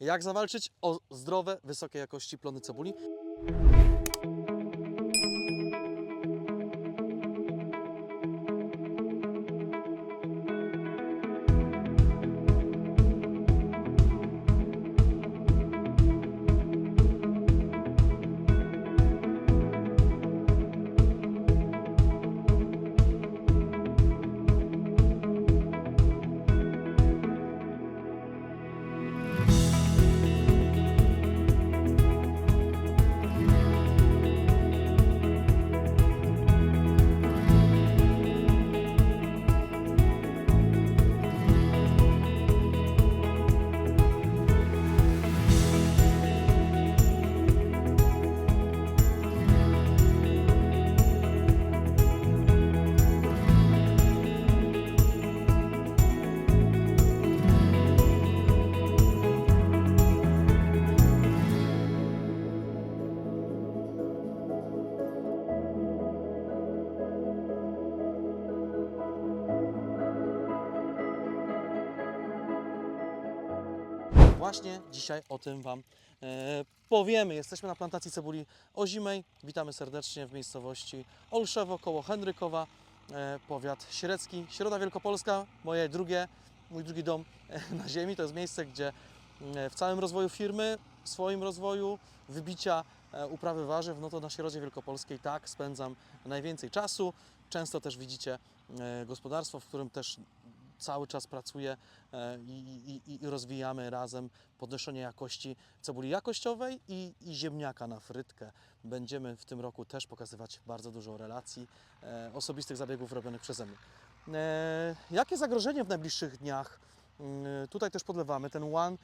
jak zawalczyć o zdrowe, wysokiej jakości plony cebuli. Właśnie dzisiaj o tym Wam e, powiemy. Jesteśmy na plantacji cebuli ozimej. Witamy serdecznie w miejscowości Olszewo koło Henrykowa, e, powiat średzki, Środa Wielkopolska, moje drugie, mój drugi dom e, na ziemi. To jest miejsce, gdzie w całym rozwoju firmy, w swoim rozwoju, wybicia uprawy warzyw, no to na Środzie Wielkopolskiej tak spędzam najwięcej czasu. Często też widzicie gospodarstwo, w którym też cały czas pracuję e, i, i, i- rozwijamy razem podnoszenie jakości cebuli jakościowej i, i ziemniaka na frytkę. Będziemy w tym roku też pokazywać bardzo dużo relacji e, osobistych zabiegów robionych przeze mnie. E, jakie zagrożenie w najbliższych dniach? Mm, Tutaj też podlewamy. Ten one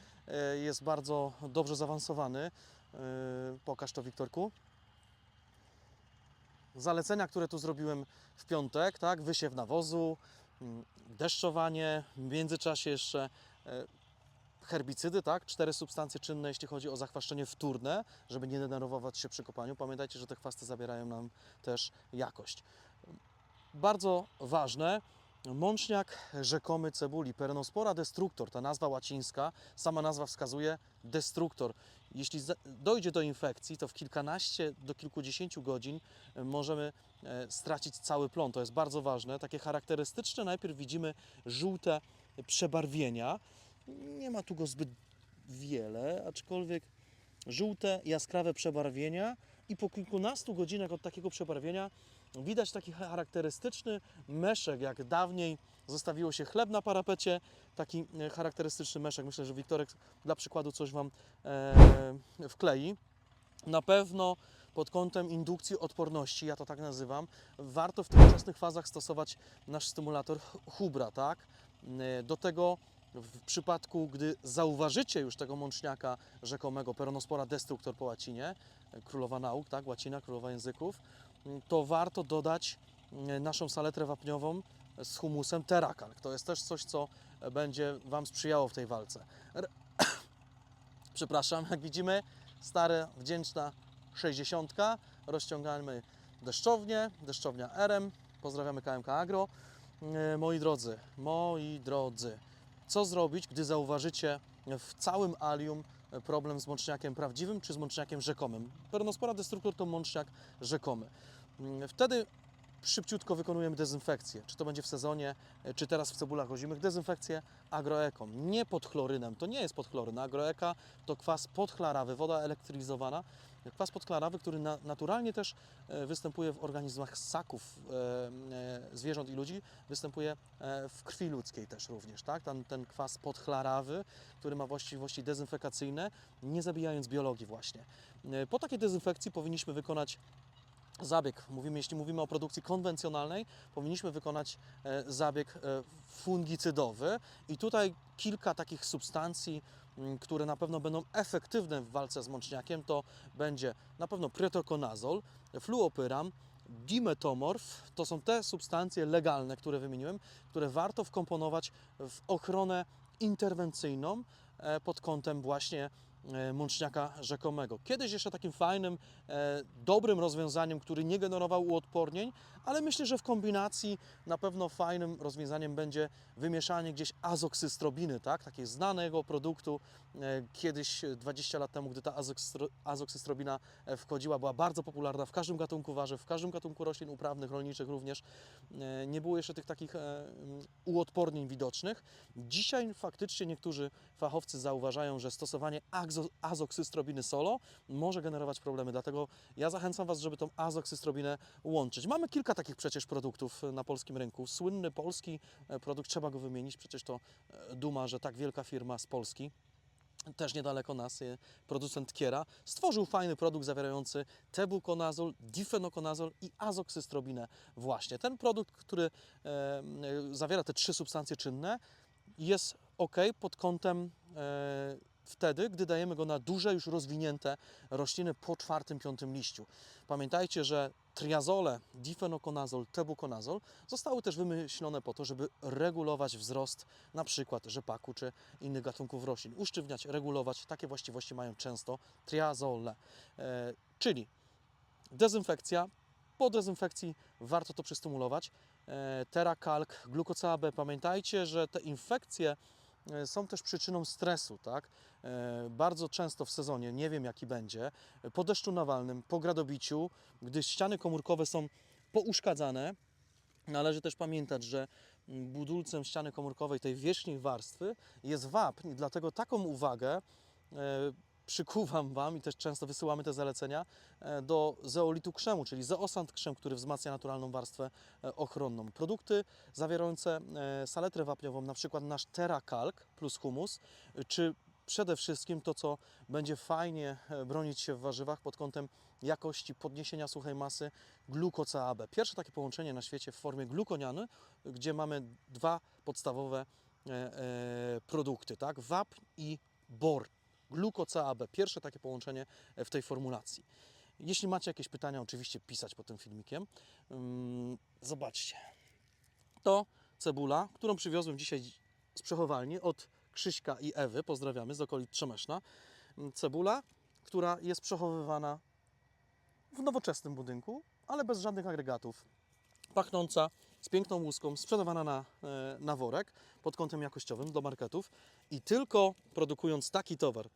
jest bardzo dobrze zaawansowany. Pokaż to, Wiktorku. Zalecenia, które tu zrobiłem w piątek, tak? Wysiew nawozu, deszczowanie, w międzyczasie jeszcze e, herbicydy, tak? Cztery substancje czynne, jeśli chodzi o zachwaszczenie wtórne, żeby nie denerwować się przy kopaniu. Pamiętajcie, że te chwasty zabierają nam też jakość. Bardzo ważne, mączniak rzekomy cebuli, Peronospora destructor, ta nazwa łacińska, sama nazwa wskazuje destruktor. Jeśli dojdzie do infekcji, to w kilkanaście do kilkudziesięciu godzin e, możemy e, stracić cały plon. To jest bardzo ważne. Takie charakterystyczne najpierw widzimy żółte przebarwienia. Nie ma tu go zbyt wiele, aczkolwiek żółte, jaskrawe przebarwienia i po kilkunastu godzinach od takiego przebarwienia widać taki charakterystyczny meszek, jak dawniej zostawiło się chleb na parapecie, taki e, charakterystyczny meszek. Myślę, że Wiktorek dla przykładu coś Wam e, wklei. Na pewno pod kątem indukcji odporności, ja to tak nazywam, warto w tych wczesnych fazach stosować nasz stymulator Hubra, tak? E, Do tego w przypadku, gdy zauważycie już tego mączniaka rzekomego, Peronospora destructor po łacinie, e, królowa nauk, tak? Łacina, królowa języków, to warto dodać e, naszą saletrę wapniową z humusem Terakal. To jest też coś, co będzie Wam sprzyjało w tej walce. Przepraszam, jak widzimy, stara, wdzięczna 60. Rozciągamy deszczownię, deszczownia RM. Pozdrawiamy KMK Agro. E, Moi drodzy, moi drodzy, co zrobić, gdy zauważycie w całym alium problem z mączniakiem prawdziwym czy z mączniakiem rzekomym? Peronospora destruktor to mączniak rzekomy. Mm, Wtedy szybciutko wykonujemy dezynfekcję. Czy to będzie w sezonie, e, czy teraz w cebulach ozimych. Dezynfekcję agroeką. Nie pod chlorynem. To nie jest podchloryn. Agroeka to kwas podchlarawy, woda elektryzowana. Kwas podchlarawy, który na, naturalnie też e, występuje w organizmach ssaków e, e, zwierząt i ludzi, występuje w krwi ludzkiej też również. Tak? Ten, ten kwas podchlarawy, który ma właściwości dezynfekacyjne, nie zabijając biologii właśnie. Po takiej dezynfekcji powinniśmy wykonać zabieg, mówimy, jeśli mówimy o produkcji konwencjonalnej, powinniśmy wykonać e, zabieg e, fungicydowy. I tutaj kilka takich substancji, m, które na pewno będą efektywne w walce z mączniakiem, to będzie na pewno pretokonazol, fluopyram, dimetomorf, to są te substancje legalne, które wymieniłem, które warto wkomponować w ochronę interwencyjną e, pod kątem właśnie mączniaka rzekomego. Kiedyś jeszcze takim fajnym, e, dobrym rozwiązaniem, który nie generował uodpornień, ale myślę, że w kombinacji na pewno fajnym rozwiązaniem będzie wymieszanie gdzieś azoksystrobiny, tak? takiego znanego produktu. E, Kiedyś, e, 20 lat temu, gdy ta azoksystro- azoksystrobina e, wchodziła, była bardzo popularna w każdym gatunku warzyw, w każdym gatunku roślin uprawnych, rolniczych również. E, Nie było jeszcze tych takich e, mm, uodpornień widocznych. Dzisiaj faktycznie niektórzy fachowcy zauważają, że stosowanie azoksystrobiny solo może generować problemy, dlatego ja zachęcam Was, żeby tą azoksystrobinę łączyć. Mamy kilka takich przecież produktów e, na polskim rynku. Słynny polski e, produkt, trzeba go wymienić, przecież to e, duma, że tak wielka firma z Polski też niedaleko nas, producent Kiera, stworzył fajny produkt zawierający tebukonazol, difenokonazol i azoksystrobinę właśnie. Ten produkt, który e, zawiera te trzy substancje czynne, jest ok pod kątem e, wtedy, gdy dajemy go na duże, już rozwinięte rośliny po czwartym, piątym liściu. Pamiętajcie, że triazole, difenokonazol, tebukonazol zostały też wymyślone po to, żeby regulować wzrost na przykład rzepaku czy innych gatunków roślin. Usztywniać, regulować, takie właściwości mają często triazole. E, czyli dezynfekcja, po dezynfekcji warto to przystymulować. E, Terakalk, glukoceabę. Pamiętajcie, że te infekcje są też przyczyną stresu, tak? E, Bardzo często w sezonie, nie wiem jaki będzie, e, po deszczu nawalnym, po gradobiciu, gdy ściany komórkowe są pouszkadzane, należy też pamiętać, że mm, budulcem ściany komórkowej, tej wierzchniej warstwy jest wapń, dlatego taką uwagę e, przykuwam Wam i też często wysyłamy te zalecenia e, do zeolitu krzemu, czyli zeosant krzem, który wzmacnia naturalną warstwę e, ochronną. Produkty zawierające e, saletrę wapniową, na przykład nasz Terakalk plus humus, czy przede wszystkim to, co będzie fajnie bronić się w warzywach pod kątem jakości podniesienia suchej masy, glukoceabę. Pierwsze takie połączenie na świecie w formie glukoniany, gdzie mamy dwa podstawowe produkty, tak? Wapń i bor. Glukoceabę. Pierwsze takie połączenie w tej formulacji. Jeśli macie jakieś pytania, oczywiście pisać pod tym filmikiem. Zobaczcie. To cebula, którą przywiozłem dzisiaj z przechowalni od Krzyśka i Ewy. Pozdrawiamy z okolic Trzemeszna. Cebula, która jest przechowywana w nowoczesnym budynku, ale bez żadnych agregatów. Pachnąca, z piękną łuską, sprzedawana na, e, na worek pod kątem jakościowym do marketów i tylko produkując taki towar,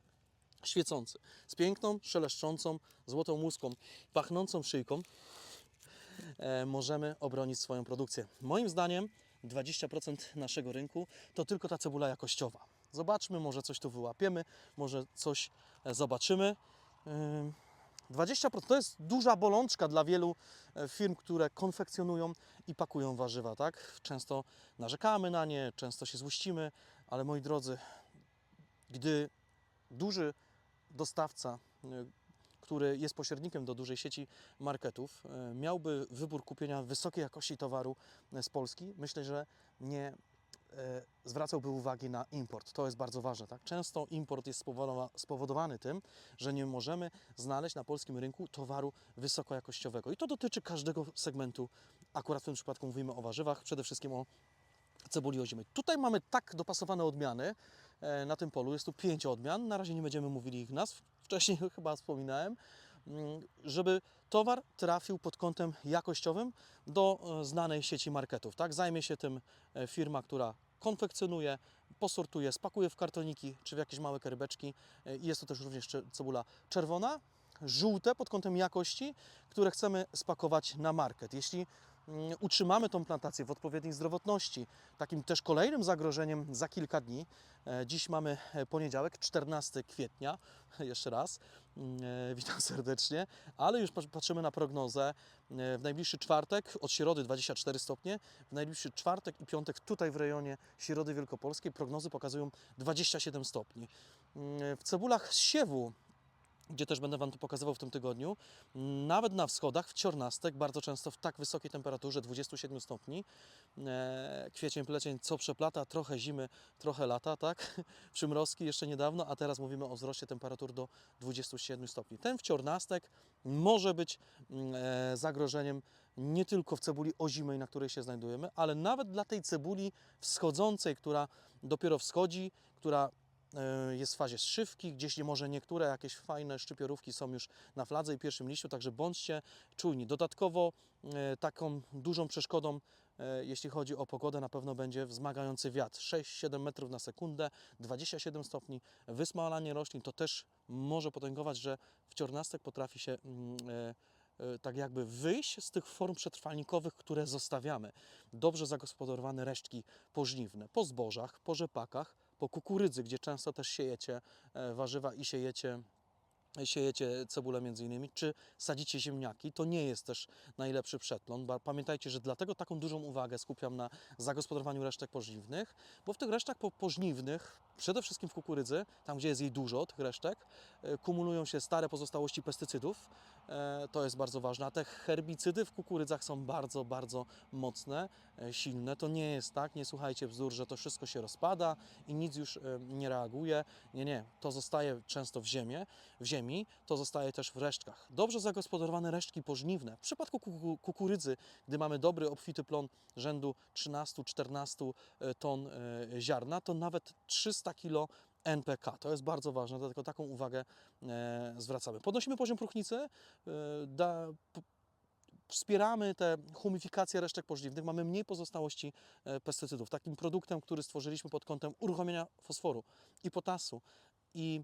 świecący, z piękną, szeleszczącą, złotą łuską, pachnącą szyjką, e, możemy obronić swoją produkcję. Moim zdaniem 20% naszego rynku to tylko ta cebula jakościowa. Zobaczmy, może coś tu wyłapiemy, może coś e, zobaczymy. Ym, 20% to jest duża bolączka dla wielu e, firm, które konfekcjonują i pakują warzywa, tak? Często narzekamy na nie, często się złościmy, ale moi drodzy, gdy duży dostawca, e, który jest pośrednikiem do dużej sieci marketów, e, miałby wybór kupienia wysokiej jakości towaru e, z Polski, myślę, że nie zwracałby uwagi na import. To jest bardzo ważne. Tak? Często import jest spowodowa- spowodowany tym, że nie możemy znaleźć na polskim rynku towaru wysokojakościowego. I to dotyczy każdego segmentu. Akurat w tym przypadku mówimy o warzywach, przede wszystkim o cebuli ozimej. Tutaj mamy tak dopasowane odmiany na tym polu. Jest tu pięć odmian. Na razie nie będziemy mówili ich nazw. Wcześniej chyba wspominałem, mm, żeby towar trafił pod kątem jakościowym do e, znanej sieci marketów. Tak? Zajmie się tym e, firma, która konfekcjonuje, posortuje, spakuje w kartoniki czy w jakieś małe kerbeczki. E, i Jest to też również cebula czerwona, żółte pod kątem jakości, które chcemy spakować na market. Jeśli utrzymamy tą plantację w odpowiedniej zdrowotności, takim też kolejnym zagrożeniem za kilka dni, e, dziś mamy e, poniedziałek, 14 kwietnia, jeszcze raz, mm, e, witam serdecznie, ale już pat- patrzymy na prognozę. W najbliższy czwartek, od środy 24 stopnie, w najbliższy czwartek i piątek tutaj w rejonie Środy Wielkopolskiej prognozy pokazują 27 stopni. Mm, W cebulach z siewu gdzie też będę Wam to pokazywał w tym tygodniu. Nawet na wschodach, w Ciornastek, bardzo często w tak wysokiej temperaturze 27 stopni. E, Kwiecień, plecień, co przeplata, trochę zimy, trochę lata, tak? Przymrozki jeszcze niedawno, a teraz mówimy o wzroście temperatur do 27 stopni. Ten w Ciornastek może być mm, e, zagrożeniem nie tylko w cebuli ozimej, na której się znajdujemy, ale nawet dla tej cebuli wschodzącej, która dopiero wschodzi, która jest w fazie zszywki, gdzieś może niektóre jakieś fajne szczypiorówki są już na fladze i pierwszym liściu, także bądźcie czujni. Dodatkowo e, taką dużą przeszkodą, e, jeśli chodzi o pogodę, na pewno będzie wzmagający wiatr. 6-7 metrów na sekundę, 27 stopni, wysmalanie roślin, to też może potęgować, że wciornastek potrafi się mm, e, e, tak jakby wyjść z tych form przetrwalnikowych, które zostawiamy. Dobrze zagospodarowane resztki pożniwne po zbożach, po rzepakach, po kukurydzy, gdzie często też siejecie e, warzywa i siejecie siejecie cebulę między innymi, czy sadzicie ziemniaki, to nie jest też najlepszy przetlon. Ba- Pamiętajcie, że dlatego taką dużą uwagę skupiam na zagospodarowaniu resztek pożniwnych, bo w tych resztkach po- pożniwnych, przede wszystkim w kukurydzy, tam gdzie jest jej dużo, tych resztek, e, kumulują się stare pozostałości pestycydów, e, to jest bardzo ważne, a te herbicydy w kukurydzach są bardzo, bardzo mocne, e, silne. To nie jest tak, nie słuchajcie bzdur, że to wszystko się rozpada i nic już nie reaguje. Nie, nie, to zostaje często w ziemię, w ziemi, to zostaje też w resztkach. Dobrze zagospodarowane resztki pożniwne. W przypadku kuku- kukurydzy, gdy mamy dobry, obfity plon rzędu 13-14 ton ziarna, to nawet 300 kg NPK. To jest bardzo ważne, dlatego taką uwagę e, zwracamy. Podnosimy poziom próchnicy, e, da, wspieramy tę humifikację resztek pożniwnych, mamy mniej pozostałości e, pestycydów. Takim produktem, który stworzyliśmy pod kątem uruchomienia fosforu i potasu i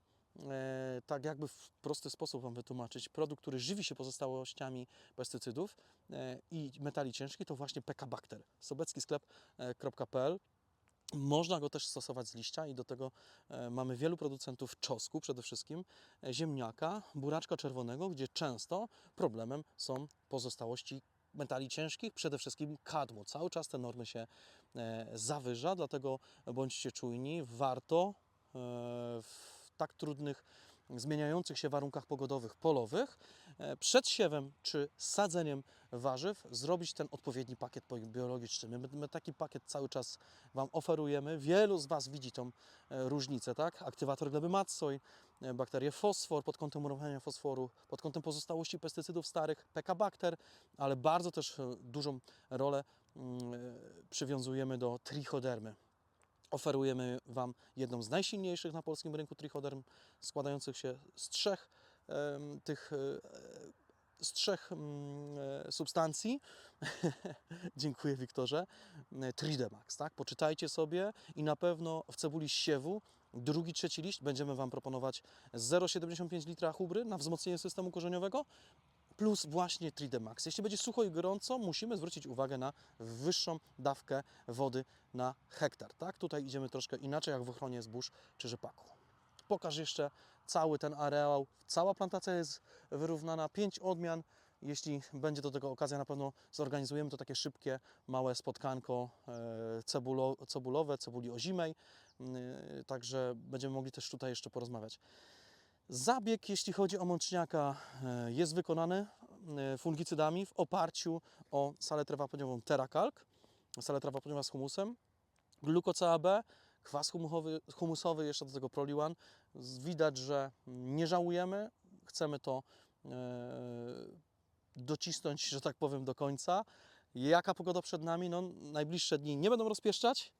tak jakby w prosty sposób Wam wytłumaczyć, produkt, który żywi się pozostałościami pestycydów i metali ciężkich, to właśnie PK Bakter. sobeckisklep.pl można go też stosować z liścia i do tego e, mamy wielu producentów czosnku przede wszystkim, e, ziemniaka, buraczka czerwonego, gdzie często problemem są pozostałości metali ciężkich, przede wszystkim kadmu. Cały czas te normy się e, zawyża, dlatego bądźcie czujni. Warto w tak trudnych, zmieniających się warunkach pogodowych, polowych, e, przed siewem czy sadzeniem warzyw zrobić ten odpowiedni pakiet biologiczny. My, my taki pakiet cały czas Wam oferujemy. Wielu z Was widzi tą e, różnicę, tak? Aktywator gleby Matsoi, e, bakterie fosfor pod kątem uruchamiania fosforu, pod kątem pozostałości pestycydów starych, PK-bakter, ale bardzo też dużą rolę mm, przywiązujemy do trichodermy. Oferujemy Wam jedną z najsilniejszych na polskim rynku trichoderm, składających się z trzech tych e, z trzech mm, e, substancji. Dziękuję Wiktorze. E, Tridemax, tak? Poczytajcie sobie i na pewno w cebuli siewu drugi, trzeci liść będziemy Wam proponować 0,75 litra hubry na wzmocnienie systemu korzeniowego plus właśnie Tridemax. Jeśli będzie sucho i gorąco, musimy zwrócić uwagę na wyższą dawkę wody na hektar. Tak? Tutaj idziemy troszkę inaczej, jak w ochronie zbóż czy rzepaku. Pokaż jeszcze cały ten areał. Cała plantacja jest wyrównana, pięć odmian. Jeśli będzie do tego okazja, na pewno zorganizujemy to takie szybkie, małe spotkanko e, cebulo, cebulowe, cebuli ozimej. Yy, Także będziemy mogli też tutaj jeszcze porozmawiać. Zabieg, jeśli chodzi o mączniaka, e, jest wykonany e, fungicydami w oparciu o saletę wapniową Terakalk, saletę wapniowa z humusem, gluko-CAB, kwas humusowy, humusowy, jeszcze do tego Proliwan. Widać, że nie żałujemy, chcemy to e, docisnąć, że tak powiem, do końca. Jaka pogoda przed nami? No, najbliższe dni nie będą rozpieszczać.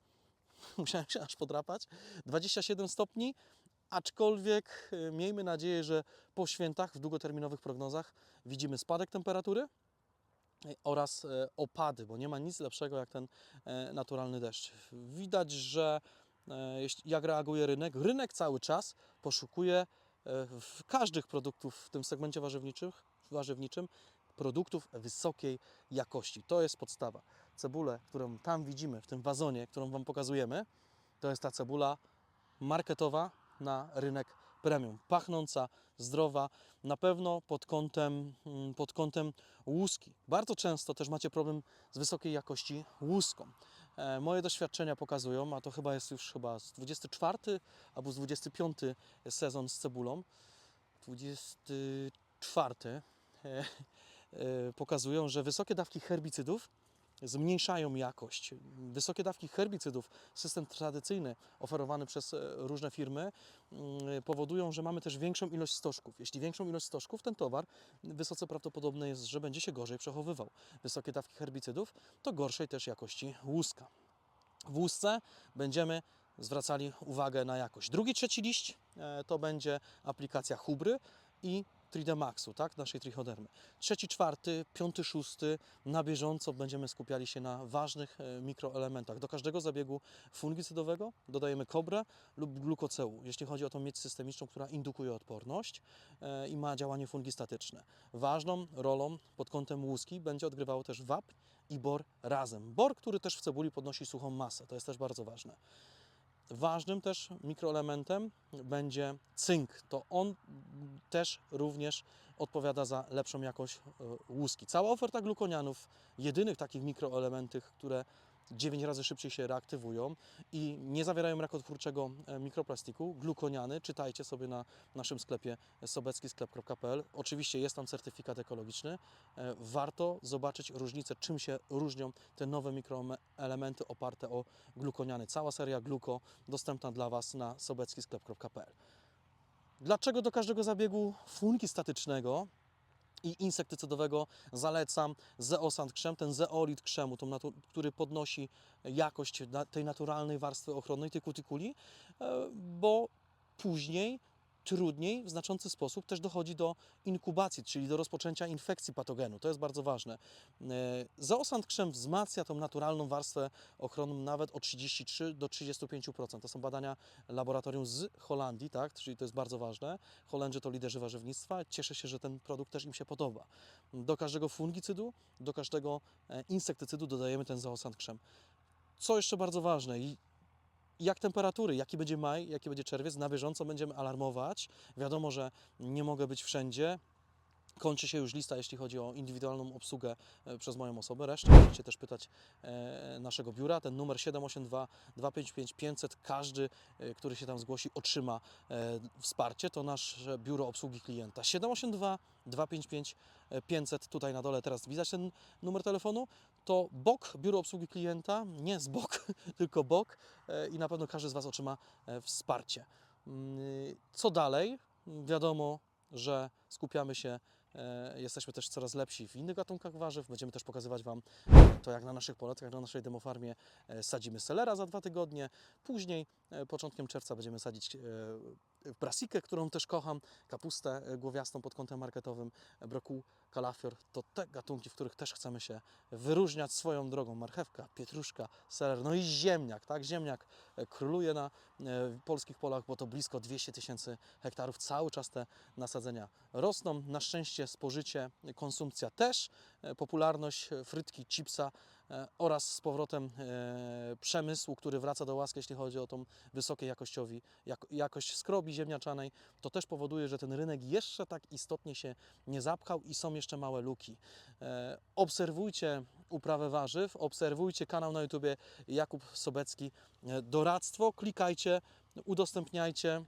Musiałem się aż podrapać. 27 stopni, aczkolwiek e, miejmy nadzieję, że po świętach w długoterminowych prognozach widzimy spadek temperatury e, oraz e, opady, bo nie ma nic lepszego jak ten e, naturalny deszcz. Widać, że e, jak reaguje rynek, rynek cały czas poszukuje e, w każdych produktów w tym segmencie warzywniczym, warzywniczym produktów wysokiej jakości. To jest podstawa. Cebulę, którą tam widzimy w tym wazonie, którą Wam pokazujemy, to jest ta cebula marketowa na rynek premium. Pachnąca, zdrowa, na pewno pod kątem, mm, pod kątem łuski. Bardzo często też macie problem z wysokiej jakości łuską. E, moje doświadczenia pokazują, a to chyba jest już chyba z 24 albo z 25 sezon z cebulą, 24 e, e, pokazują, że wysokie dawki herbicydów zmniejszają jakość. Wysokie dawki herbicydów, system tradycyjny oferowany przez e, różne firmy, mm, powodują, że mamy też większą ilość stożków. Jeśli większą ilość stożków, ten towar wysoce prawdopodobne jest, że będzie się gorzej przechowywał. Wysokie dawki herbicydów to gorszej też jakości łuska. W łusce będziemy zwracali uwagę na jakość. Drugi, trzeci liść e, to będzie aplikacja Hubry i 3D Maxu, tak, naszej trichodermy. Trzeci, czwarty, piąty, szósty na bieżąco będziemy skupiali się na ważnych e, mikroelementach. Do każdego zabiegu fungicydowego dodajemy kobrę lub glukoceuł, jeśli chodzi o tą miedź systemiczną, która indukuje odporność e, i ma działanie fungistatyczne. Ważną rolą pod kątem łuski będzie odgrywało też wapń i bor razem. Bor, który też w cebuli podnosi suchą masę, to jest też bardzo ważne. Ważnym też mikroelementem będzie cynk. To on też również odpowiada za lepszą jakość e, łuski. Cała oferta glukonianów, jedynych takich mikroelementów, które 9 razy szybciej się reaktywują i nie zawierają rakotwórczego e, mikroplastiku, glukoniany, czytajcie sobie na naszym sklepie sobeckisklep.pl. Oczywiście jest tam certyfikat ekologiczny. E, Warto zobaczyć różnicę, czym się różnią te nowe mikroelementy oparte o glukoniany. Cała seria Gluko dostępna dla Was na sobeckisklep.pl. Dlaczego do każdego zabiegu fungistatycznego i insektycydowego zalecam zeosant krzem, ten zeolit krzemu, który podnosi jakość tej naturalnej warstwy ochronnej, tej kutikuli, e, bo później trudniej w znaczący sposób też dochodzi do inkubacji, czyli do rozpoczęcia infekcji patogenu. To jest bardzo ważne. E, Zeosant krzem wzmacnia tą naturalną warstwę ochronną nawet o 33 do 35%. To są badania laboratorium z Holandii, tak? czyli to jest bardzo ważne. Holendrzy to liderzy warzywnictwa. Cieszę się, że ten produkt też im się podoba. Do każdego fungicydu, do każdego e, insektycydu dodajemy ten zeosant krzem. Co jeszcze bardzo ważne jak temperatury, jaki będzie maj, jaki będzie czerwiec, na bieżąco będziemy alarmować. Wiadomo, że nie mogę być wszędzie. Kończy się już lista, jeśli chodzi o indywidualną obsługę e, przez moją osobę. Resztę możecie też pytać e, naszego biura. Ten numer 782 255 500. Każdy, e, który się tam zgłosi, otrzyma wsparcie. To nasze biuro obsługi klienta. 782 255 500. Tutaj na dole teraz widać ten numer telefonu. To BOK, biuro obsługi klienta, nie z bok, tylko BOK i na pewno każdy z Was otrzyma wsparcie. Mm, Co dalej? Wiadomo, że skupiamy się, jesteśmy też coraz lepsi w innych gatunkach warzyw. Będziemy też pokazywać Wam to, jak na naszych jak na naszej demofarmie e, sadzimy selera za dwa tygodnie. Później, e, początkiem czerwca, będziemy sadzić brasikę, którą też kocham, kapustę e, głowiastą pod kątem marketowym, e, brokuł, kalafior. To te gatunki, w których też chcemy się wyróżniać swoją drogą. Marchewka, pietruszka, seler, no i ziemniak, tak? Ziemniak e, króluje na polskich polach, bo to blisko 200 tysięcy hektarów. Cały czas te nasadzenia rosną. Na szczęście spożycie, konsumpcja też. E, Popularność frytki, chipsa e, oraz z powrotem e, przemysł, który wraca do łaski, jeśli chodzi o tą wysokiej jakościowi, jak, jakość skrobi ziemniaczanej, to też powoduje, że ten rynek jeszcze tak istotnie się nie zapchał i są jeszcze małe luki. Obserwujcie uprawę warzyw, obserwujcie kanał na YouTubie Jakub Sobecki Doradztwo, klikajcie, udostępniajcie,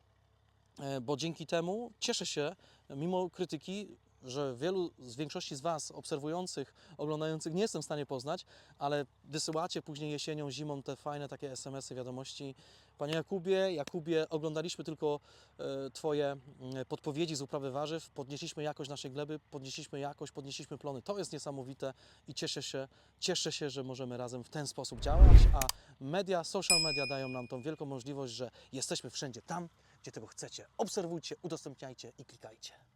bo dzięki temu cieszę się, mimo krytyki, że wielu z większości z Was obserwujących, oglądających nie jestem w stanie poznać, ale wysyłacie później jesienią, zimą te fajne takie SMS-y, wiadomości. Panie Jakubie, Jakubie, oglądaliśmy tylko e, Twoje mm, podpowiedzi z uprawy warzyw, podnieśliśmy jakość naszej gleby, podnieśliśmy jakość, podnieśliśmy plony. To jest niesamowite i cieszę się, cieszę się, że możemy razem w ten sposób działać, a media, social media dają nam tą wielką możliwość, że jesteśmy wszędzie tam, gdzie tego chcecie. Obserwujcie, udostępniajcie i klikajcie.